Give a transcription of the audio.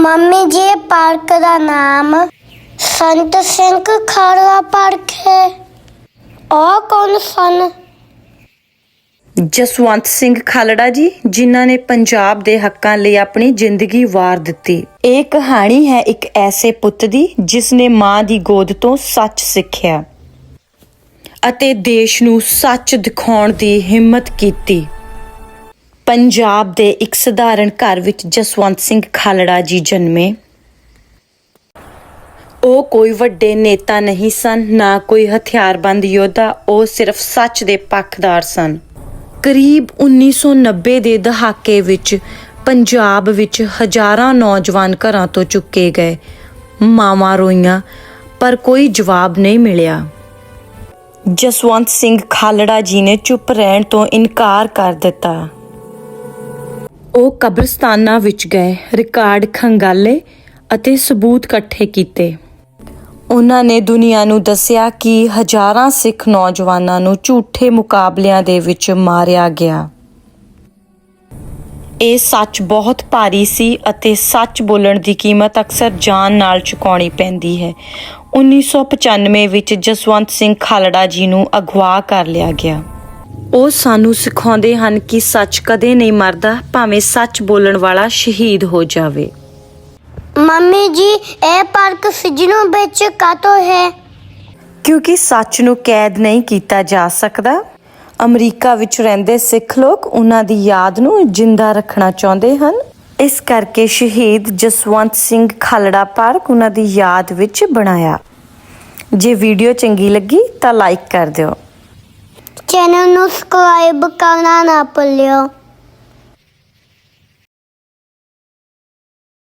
Mummy ਜੀ, ਇਹ park ਦਾ ਨਾਮ ਸੰਤ ਸਿੰਘ ਖਾਲੜਾ ਪਾਰਕ ਹੈ। ਉਹ ਕੌਣ ਸਨ? ਜਸਵੰਤ ਸਿੰਘ ਖਾਲੜਾ ਜੀ, ਜਿਨ੍ਹਾਂ ਨੇ ਪੰਜਾਬ ਦੇ ਹੱਕਾਂ ਲਈ ਆਪਣੀ ਜ਼ਿੰਦਗੀ ਵਾਰ ਦਿੱਤੀ। ਇਹ ਕਹਾਣੀ ਹੈ ਇੱਕ ਐਸੇ ਪੁੱਤ ਦੀ, ਜਿਸ ਨੇ ਮਾਂ ਦੀ ਗੋਦ ਤੋਂ ਸੱਚ ਸਿੱਖਿਆ ਅਤੇ ਦੇਸ਼ ਨੂੰ ਸੱਚ ਦਿਖਾਉਣ ਦੀ ਹਿੰਮਤ ਕੀਤੀ। ਪੰਜਾਬ ਦੇ ਇੱਕ ਸਧਾਰਨ ਘਰ ਵਿੱਚ ਜਸਵੰਤ ਸਿੰਘ ਖਾਲੜਾ ਜੀ ਜਨਮੇ। ਉਹ ਕੋਈ ਵੱਡੇ ਨੇਤਾ ਨਹੀਂ ਸਨ, ਨਾ ਕੋਈ ਹਥਿਆਰਬੰਦ ਯੋਧਾ, ਉਹ ਸਿਰਫ ਸੱਚ ਦੇ ਪੱਖਦਾਰ ਸਨ। ਕਰੀਬ 1990 ਦੇ ਦਹਾਕੇ ਵਿੱਚ ਪੰਜਾਬ ਵਿੱਚ ਹਜ਼ਾਰਾਂ ਨੌਜਵਾਨ ਘਰਾਂ ਤੋਂ ਚੁੱਕੇ ਗਏ। ਮਾਵਾਂ ਰੋਈਆਂ, ਪਰ ਕੋਈ ਜਵਾਬ ਨਹੀਂ ਮਿਲਿਆ। ਜਸਵੰਤ ਸਿੰਘ ਖਾਲੜਾ ਜੀ ਨੇ ਚੁੱਪ ਰਹਿਣ ਤੋਂ ਇਨਕਾਰ ਕਰ ਦਿੱਤਾ। ਉਹ ਕਬਰਸਤਾਨਾਂ ਵਿੱਚ ਗਏ, ਰਿਕਾਰਡ ਖੰਗਾਲੇ ਅਤੇ ਸਬੂਤ ਇਕੱਠੇ ਕੀਤੇ। ਉਹਨਾਂ ਨੇ ਦੁਨੀਆ ਨੂੰ ਦੱਸਿਆ ਕਿ ਹਜ਼ਾਰਾਂ ਸਿੱਖ ਨੌਜਵਾਨਾਂ ਨੂੰ ਝੂਠੇ ਮੁਕਾਬਲਿਆਂ ਦੇ ਵਿੱਚ ਮਾਰਿਆ ਗਿਆ। ਇਹ ਸੱਚ ਬਹੁਤ ਭਾਰੀ ਸੀ ਅਤੇ ਸੱਚ ਬੋਲਣ ਦੀ ਕੀਮਤ ਅਕਸਰ ਜਾਨ ਨਾਲ ਚੁਕਾਉਣੀ ਪੈਂਦੀ ਹੈ। 1995 ਵਿੱਚ ਜਸਵੰਤ ਸਿੰਘ ਖਾਲੜਾ ਜੀ ਨੂੰ ਅਗਵਾ ਕਰ ਲਿਆ ਗਿਆ। ਉਹ ਸਾਨੂੰ ਸਿਖਾਉਂਦੇ ਹਨ ਕਿ ਸੱਚ ਕਦੇ ਨਹੀਂ ਮਰਦਾ ਭਾਵੇਂ ਸੱਚ ਬੋਲਣ ਵਾਲਾ ਸ਼ਹੀਦ ਹੋ ਜਾਵੇ। ਮੰਮੀ ਜੀ ਇਹ ਪਾਰਕ ਸਿਜਨੋਂ ਵਿੱਚ ਕਾਤੋਂ ਹੈ? ਕਿਉਂਕਿ ਸੱਚ ਨੂੰ ਕੈਦ ਨਹੀਂ ਕੀਤਾ ਜਾ ਸਕਦਾ। ਅਮਰੀਕਾ ਵਿੱਚ ਰਹਿੰਦੇ ਸਿੱਖ ਲੋਕ ਉਹਨਾਂ ਦੀ ਯਾਦ ਨੂੰ ਜਿੰਦਾ ਰੱਖਣਾ ਚਾਹੁੰਦੇ ਹਨ। ਇਸ ਕਰਕੇ ਸ਼ਹੀਦ ਜਸਵੰਤ ਸਿੰਘ ਖਾਲੜਾ ਪਾਰਕ ਉਹਨਾਂ ਦੀ ਯਾਦ ਵਿੱਚ ਬਣਾਇਆ। ਜੇ ਵੀਡੀਓ ਚੰਗੀ ਲੱਗੀ ਤਾਂ ਲਾਈਕ ਕਰ ਦਿਓ। ചാനൽ ഒന്ന് സബ്സ്ക്രൈബ് കാണാനാപ്പല്ലോ